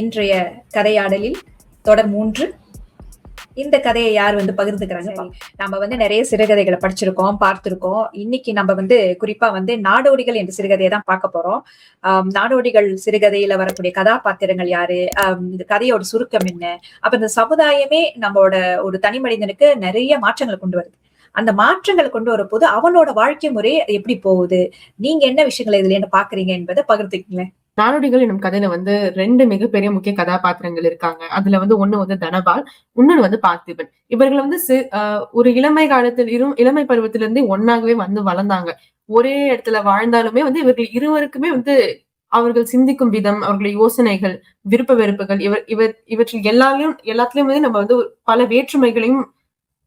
இன்றைய கதையாடலில் தொடர் மூன்று. இந்த கதையை யார் வந்து பகிர்ந்துக்கிறாங்க நம்ம வந்து நிறைய சிறுகதைகளை படிச்சிருக்கோம் பார்த்திருக்கோம். இன்னைக்கு நம்ம வந்து குறிப்பா வந்து நாடோடிகள் என்ற சிறுகதையை தான் பார்க்க போறோம். நாடோடிகள் சிறுகதையில வரக்கூடிய கதாபாத்திரங்கள் யாரு? இந்த கதையோட சுருக்கம் என்ன? அப்ப இந்த சமுதாயமே நம்மளோட ஒரு தனி மனிதனுக்கு நிறைய மாற்றங்களை கொண்டு வருது. அந்த மாற்றங்களை கொண்டு வரும்போது அவனோட வாழ்க்கை முறை எப்படி போகுது? நீங்க என்ன விஷயங்களை இதுல என்ன பாக்குறீங்க என்பதை பகிர்ந்துக்கீங்களேன். நாடோடிகள் எனும் கதையில வந்து ரெண்டு மிகப்பெரிய முக்கிய கதாபாத்திரங்கள் இருக்காங்க. அதுல வந்து ஒண்ணு வந்து தனபால் இன்னொன்னு வந்து பார்த்திபன். இவர்கள் வந்து ஆஹ் ஒரு இளமை காலத்தில் இரு இளமை பருவத்திலிருந்தே ஒன்னாகவே வந்து வளர்ந்தாங்க. ஒரே இடத்துல வாழ்ந்தாலுமே வந்து இவர்கள் இருவருக்குமே வந்து அவர்கள் சிந்திக்கும் விதம் அவர்களுடைய யோசனைகள் விருப்ப வெறுப்புகள் இவர் இவர் இவற்றில் எல்லாரையும் எல்லாத்துலயும் வந்து நம்ம வந்து பல வேற்றுமைகளையும்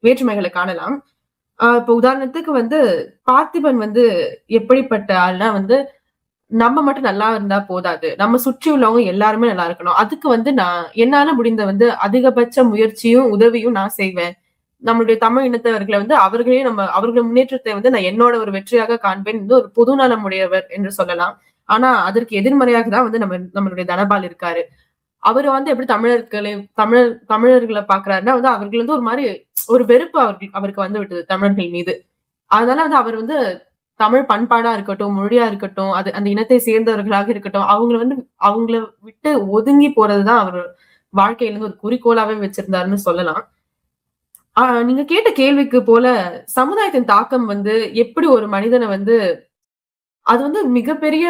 வேற்றுமைகளை காணலாம். ஆஹ் இப்ப உதாரணத்துக்கு வந்து பார்த்திபன் வந்து எப்படிப்பட்ட ஆள்னா வந்து நம்ம மட்டும் நல்லா இருந்தா போதாது. நம்ம சுற்றி உள்ளவங்க எல்லாருமே நல்லா இருக்கணும். அதுக்கு வந்து நான் என்னால முடிந்த வந்து அதிகபட்ச முயற்சியும் உதவியும் நான் செய்வேன். நம்மளுடைய தமிழ் இனத்தவர்களை வந்து அவர்களே நம்ம அவர்கள் முன்னேற்றத்தை வந்து நான் என்னோட ஒரு வெற்றியாக காண்பேன் வந்து ஒரு பொது நலமுடையவர் என்று சொல்லலாம். ஆனா அதற்கு எதிர்மறையாக தான் வந்து நம்ம நம்மளுடைய தனபால் இருக்காரு. அவர் வந்து எப்படி தமிழர்களை தமிழர் தமிழர்களை பாக்குறாருன்னா வந்து அவர்கள் வந்து ஒரு மாதிரி ஒரு வெறுப்பு அவர்கள் அவருக்கு வந்து விட்டது தமிழர்கள் மீது. அதனால வந்து அவர் வந்து தமிழ் பண்பாடா இருக்கட்டும் மொழியா இருக்கட்டும் அது அந்த இனத்தை சேர்ந்தவர்களாக இருக்கட்டும் அவங்கள வந்து அவங்கள விட்டு ஒதுங்கி போறதுதான் அவர் வாழ்க்கையில இருந்து ஒரு குறிக்கோளாவே வச்சிருந்தாருன்னு சொல்லலாம். ஆஹ் நீங்க கேட்ட கேள்விக்கு போல சமுதாயத்தின் தாக்கம் வந்து எப்படி ஒரு மனிதனை வந்து அது வந்து மிகப்பெரிய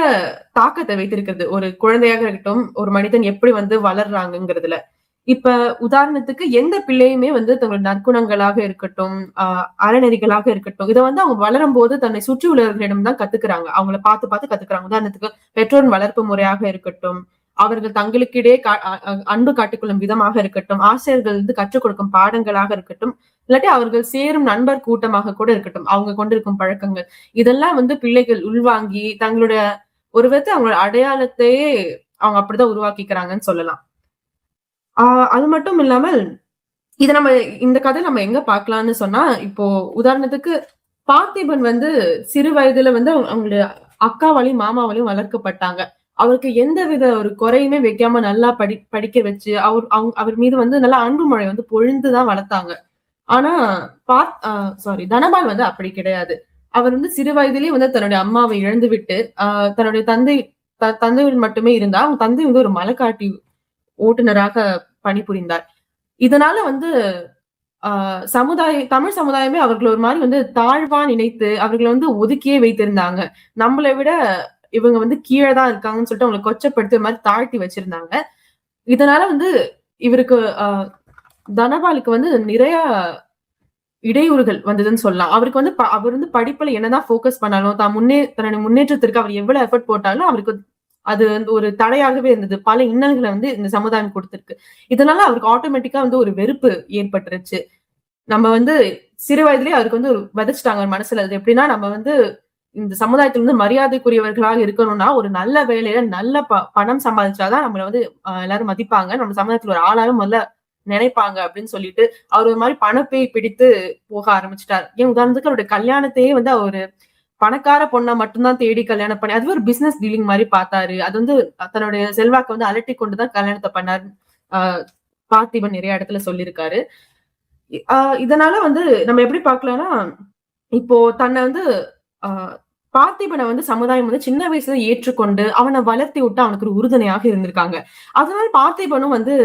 தாக்கத்தை வைத்திருக்கிறது. ஒரு குழந்தையாக இருக்கட்டும் ஒரு மனிதன் எப்படி வந்து வளர்றாங்கங்கிறதுல. இப்ப உதாரணத்துக்கு எந்த பிள்ளையுமே வந்து தங்களோட நற்குணங்களாக இருக்கட்டும் ஆஹ் அறநெறிகளாக இருக்கட்டும் இதை வந்து அவங்க வளரும் போது தன்னை சுற்றி உள்ளவர்களிடம் தான் கத்துக்கிறாங்க. அவங்கள பார்த்து பார்த்து கத்துக்கிறாங்க. உதாரணத்துக்கு பெற்றோர் வளர்ப்பு முறையாக இருக்கட்டும் அவர்கள் தங்களுக்கிடையே கா- அன்பு காட்டிக்கொள்ளும் விதமாக இருக்கட்டும் ஆசிரியர்கள் வந்து கற்றுக் கொடுக்கும் பாடங்களாக இருக்கட்டும் இல்லாட்டி அவர்கள் சேரும் நண்பர் கூட்டமாக கூட இருக்கட்டும் அவங்க கொண்டிருக்கும் பழக்கங்கள். இதெல்லாம் வந்து பிள்ளைகள் உள்வாங்கி தங்களோட ஒரு விதத்தை அவங்களோட அடையாளத்தையே அவங்க அப்படிதான் உருவாக்கிக்கிறாங்கன்னு சொல்லலாம். அது மட்டும் இல்லாமல் இதை நம்ம இந்த கதை நம்ம எங்க பார்க்கலாம்னு சொன்னா இப்போ உதாரணத்துக்கு பார்த்திபன் வந்து சிறு வயதுல வந்து அவங்க- அவங்களுடைய அக்காவாலையும் மாமாவாலையும் வளர்க்கப்பட்டாங்க. அவருக்கு எந்த வித ஒரு குறையுமே வைக்காம நல்லா படி படிக்க வச்சு அவர் அவங்க அவர் மீது வந்து நல்லா அன்பு மழை வந்து பொழிந்துதான் வளர்த்தாங்க. ஆனா பார் சாரி தனபால் வந்து அப்படி கிடையாது. அவர் வந்து சிறு வயதிலேயே வந்து தன்னுடைய அம்மாவை இழந்து விட்டு ஆஹ் தன்னுடைய தந்தை த- தந்தையுடன் மட்டுமே இருந்தா அவங்க தந்தை வந்து ஒரு மலைக்காட்டி ஓட்டுநராக பணிபுரிந்தார். இதனால வந்து ஆஹ் சமுதாய தமிழ் சமுதாயமே அவர்களை ஒரு மாதிரி வந்து தாழ்வா நினைத்து அவர்களை வந்து ஒதுக்கியே வைத்திருந்தாங்க. நம்மளை விட இவங்க வந்து கீழே தான் இருக்காங்கன்னு சொல்லிட்டு அவங்களை கொச்சப்படுத்தி ஒரு மாதிரி தாழ்த்தி வச்சிருந்தாங்க. இதனால வந்து இவருக்கு ஆஹ் தனபாலுக்கு வந்து நிறைய இடையூறுகள் வந்ததுன்னு சொல்லலாம். அவருக்கு வந்து ப- அவர் வந்து படிப்புல என்னதான் ஃபோக்கஸ் பண்ணாலும் தான் முன்னே தன்னுடைய முன்னேற்றத்திற்கு அவர் எவ்வளவு எஃபர்ட் போட்டாலும் அவருக்கு அது வந்து ஒரு தடையாகவே இருந்தது. பல இன்னல்களை வந்து இந்த சமுதாயம் கொடுத்துருக்கு. இதனால அவருக்கு ஆட்டோமேட்டிக்கா வந்து ஒரு வெறுப்பு ஏற்பட்டுருச்சு. நம்ம வந்து சிறு வயதிலேயே அவருக்கு வந்து ஒரு விதைச்சிட்டாங்க ஒரு மனசுல. அது எப்படின்னா நம்ம வந்து இந்த சமுதாயத்துல வந்து மரியாதைக்குரியவர்களாக இருக்கணும்னா ஒரு நல்ல வேலையில நல்ல ப- பணம் சம்பாதிச்சாதான் நம்மளை வந்து எல்லாரும் மதிப்பாங்க. நம்ம சமுதாயத்துல ஒரு ஆளாலும் முதல்ல நினைப்பாங்க அப்படின்னு சொல்லிட்டு அவர் ஒரு மாதிரி பணப்பை பிடித்து போக ஆரம்பிச்சிட்டார். ஏன் உதாரணத்துக்கு அவருடைய கல்யாணத்தையே வந்து அவரு பணக்கார பொண்ணை மட்டும்தான் தேடி கல்யாணம் பண்ணி அது ஒரு பிசினஸ் டீலிங் மாதிரி பார்த்தாரு. அது வந்து தன்னுடைய செல்வாக்கை வந்து அலட்டி கொண்டுதான் கல்யாணத்தை பண்ணார் ஆஹ் பார்த்திபன் நிறைய இடத்துல சொல்லியிருக்காரு. ஆஹ் இதனால வந்து நம்ம எப்படி பார்க்கலாம்னா இப்போ தன்னை வந்து ஆஹ் பார்த்திபனை வந்து சமுதாயம் வந்து சின்ன வயசுல ஏற்றுக்கொண்டு அவனை வளர்த்தி விட்டு அவனுக்கு ஒரு உறுதுணையாக இருந்திருக்காங்க. அதனால பார்த்திபனும் வந்து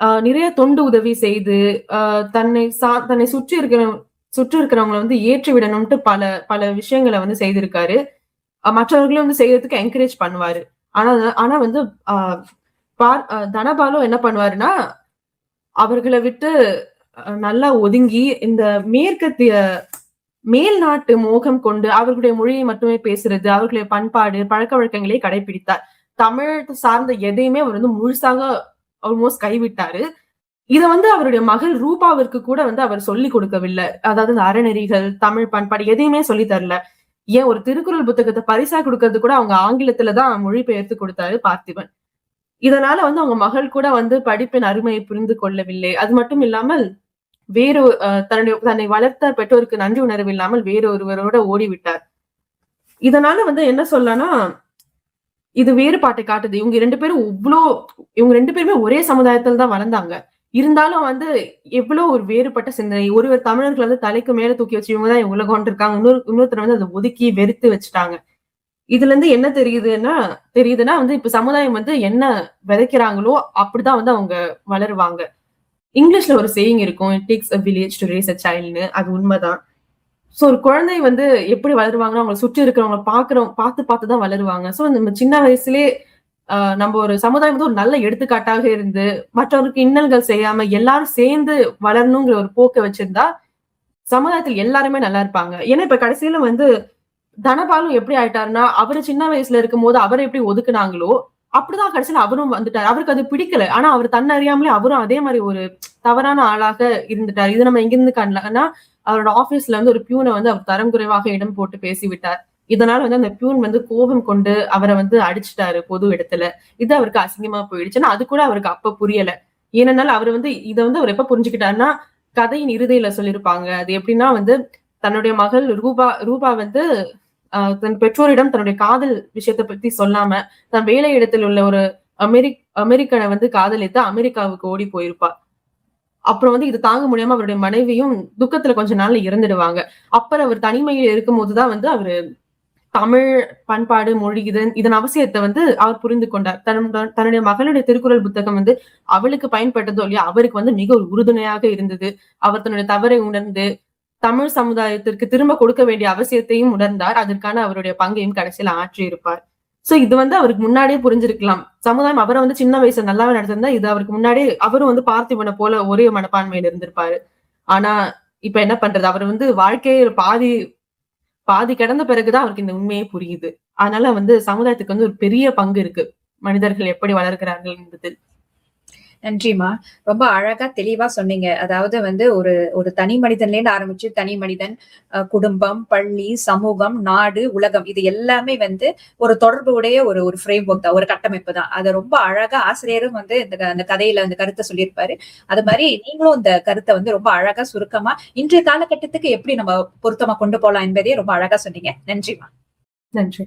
ஆஹ் நிறைய தொண்டு உதவி செய்து ஆஹ் தன்னை சா தன்னை சுற்றி இருக்கிற சுற்று இருக்கிறவங்களை வந்து ஏற்றி விடணும்ட்டு பல பல விஷயங்களை வந்து செய்திருக்காரு. மற்றவர்களும் வந்து செய்யறதுக்கு என்கரேஜ் பண்ணுவாரு. ஆனா ஆனா வந்து ஆஹ் பார் ஆஹ் தனபாலும் என்ன பண்ணுவாருன்னா அவர்களை விட்டு அஹ் நல்லா ஒதுங்கி இந்த மேற்கத்திய மேல் நாட்டு மோகம் கொண்டு அவர்களுடைய மொழியை மட்டுமே பேசுறது அவர்களுடைய பண்பாடு பழக்க வழக்கங்களை கடைபிடித்தார். தமிழ் சார்ந்த எதையுமே அவர் வந்து முழுசாக ஆல்மோஸ்ட் கைவிட்டாரு. இத வந்து அவருடைய மகள் ரூபாவிற்கு கூட வந்து அவர் சொல்லி கொடுக்கவில்லை. அதாவது இந்த அறநெறிகள் தமிழ் பண்பாடு எதையுமே சொல்லி தரல. ஏன் ஒரு திருக்குறள் புத்தகத்தை பரிசா கொடுக்கறது கூட அவங்க ஆங்கிலத்துல தான் மொழிபெயர்த்து கொடுத்தாரு பார்த்திபன். இதனால வந்து அவங்க மகள் கூட வந்து படிப்பின் அருமையை புரிந்து கொள்ளவில்லை. அது மட்டும் இல்லாமல் வேறு அஹ், தன்னுடைய தன்னை வளர்த்த பெற்றோருக்கு நன்றி உணர்வு இல்லாமல் வேறு ஒருவரோட ஓடிவிட்டார். இதனால வந்து என்ன சொல்லனா இது வேறுபாட்டை காட்டுது. இவங்க ரெண்டு பேரும் இவ்ளோ இவங்க ரெண்டு பேருமே ஒரே சமுதாயத்தில் தான் வளர்ந்தாங்க. இருந்தாலும் வந்து எவ்வளவு ஒரு வேறுபட்ட சிந்தனை. ஒருவர் தமிழர்கள் வந்து தலைக்கு மேல தூக்கி வச்சு இவங்க தான் இவங்க உலகம் இருக்காங்க இன்னொரு இன்னொருத்தர் வந்து அதை ஒதுக்கி வெறுத்து வச்சுட்டாங்க. இதுல இருந்து என்ன தெரியுதுன்னா தெரியுதுன்னா வந்து இப்ப சமுதாயம் வந்து என்ன விதைக்கிறாங்களோ அப்படிதான் வந்து அவங்க வளருவாங்க. இங்கிலீஷ்ல ஒரு சேயிங் இருக்கும் it takes a village to raise a சைல்டுன்னு அது உண்மைதான். சோ ஒரு குழந்தை வந்து எப்படி வளருவாங்கன்னா அவங்களை சுற்றி இருக்கிறவங்க பாக்குறவங்க பார்த்து பார்த்து தான் வளருவாங்க. சோ நம்ம சின்ன வயசுலயே நம்ம ஒரு சமுதாயம் வந்து ஒரு நல்ல எடுத்துக்காட்டாக இருந்து மற்றவருக்கு இன்னல்கள் செய்யாம எல்லாரும் சேர்ந்து வளரணுங்கிற ஒரு போக்கை வச்சிருந்தா சமுதாயத்தில் எல்லாருமே நல்லா இருப்பாங்க. ஏன்னா இப்ப கடைசியில வந்து தனபாலும் எப்படி ஆயிட்டாருன்னா அவரு சின்ன வயசுல இருக்கும் போது அவரை எப்படி ஒதுக்குனாங்களோ அப்படிதான் கடைசியில அவரும் வந்துட்டாரு. அவருக்கு அது பிடிக்கல. ஆனா அவர் தன்னை அறியாமலே அவரும் அதே மாதிரி ஒரு தவறான ஆளாக இருந்துட்டார். இது நம்ம எங்கிருந்து காணலாம்னா அவரோட ஆபீஸ்ல வந்து ஒரு பியூனை வந்து அவர் தரம் குறைவாக இடம் போட்டு பேசி விட்டார் இதனால வந்து அந்த பியூன் வந்து கோபம் கொண்டு அவரை வந்து அடிச்சிட்டாரு பொது இடத்துல. இது அவருக்கு அசிங்கமா போயிடுச்சுன்னா அது கூட அவருக்கு அப்ப புரியல. ஏனென்றால் அவர் வந்து இதை வந்து அவர் எப்ப புரிஞ்சுக்கிட்டாருன்னா கதையின் இறுதியில சொல்லியிருப்பாங்க. அது எப்படின்னா வந்து தன்னுடைய மகள் ரூபா ரூபா வந்து தன் பெற்றோரிடம் தன்னுடைய காதல் விஷயத்தை பத்தி சொல்லாம தன் வேலை இடத்தில் உள்ள ஒரு அமெரிக் அமெரிக்கனை வந்து காதலித்து அமெரிக்காவுக்கு ஓடி போயிருப்பா. அப்புறம் வந்து இது தாங்க முடியாம அவருடைய மனைவியும் துக்கத்துல கொஞ்ச நாள்ல இறந்துடுவாங்க. அப்புறம் அவர் தனிமையில் இருக்கும் போதுதான் வந்து அவரு தமிழ் பண்பாடு மொழி இதன் இதன் அவசியத்தை வந்து அவர் புரிந்து கொண்டார். தன்னுடைய தன்னுடைய மகளுடைய திருக்குறள் புத்தகம் வந்து அவளுக்கு பயன்பட்டதோ இல்லையா அவருக்கு வந்து மிக ஒரு உறுதுணையாக இருந்தது. அவர் தன்னுடைய தவறை உணர்ந்து தமிழ் சமுதாயத்திற்கு திரும்ப கொடுக்க வேண்டிய அவசியத்தையும் உணர்ந்தார். அதற்கான அவருடைய பங்கையும் கடைசியில் ஆற்றி இருப்பார் சோ இது வந்து அவருக்கு முன்னாடியே புரிஞ்சிருக்கலாம். சமுதாயம் அவரை வந்து சின்ன வயசுல நல்லாவே நடத்திருந்தா இது அவருக்கு முன்னாடியே அவரும் வந்து பார்த்திபனை போல ஒரே மனப்பான்மையில இருந்திருப்பாரு. ஆனா இப்ப என்ன பண்றது? அவர் வந்து வாழ்க்கையை பாதி பாதி கடந்த பிறகுதான் அவருக்கு இந்த உண்மையே புரியுது. அதனால வந்து சமுதாயத்துக்கு வந்து ஒரு பெரிய பங்கு இருக்கு. மனிதர்கள் எப்படி வளர்க்கிறார்கள் என்பதில். நன்றிமா ரொம்ப அழகா தெளிவா சொன்னீங்க. அதாவது வந்து ஒரு ஒரு தனி மனிதன்லேருந்து ஆரம்பிச்சு தனி மனிதன் குடும்பம் பள்ளி சமூகம் நாடு உலகம் இது எல்லாமே வந்து ஒரு தொடர்பு உடைய ஒரு ஒரு ஃப்ரேம் ஒர்க் தான் ஒரு கட்டமைப்பு தான். அதை ரொம்ப அழகா ஆசிரியரும் வந்து இந்த க- அந்த கதையில அந்த கருத்தை சொல்லியிருப்பாரு. அது மாதிரி நீங்களும் இந்த கருத்தை வந்து ரொம்ப அழகா சுருக்கமா இன்றைய காலகட்டத்துக்கு எப்படி நம்ம பொருத்தமா கொண்டு போகலாம் என்பதையே ரொம்ப அழகா சொன்னீங்க. நன்றிமா நன்றி.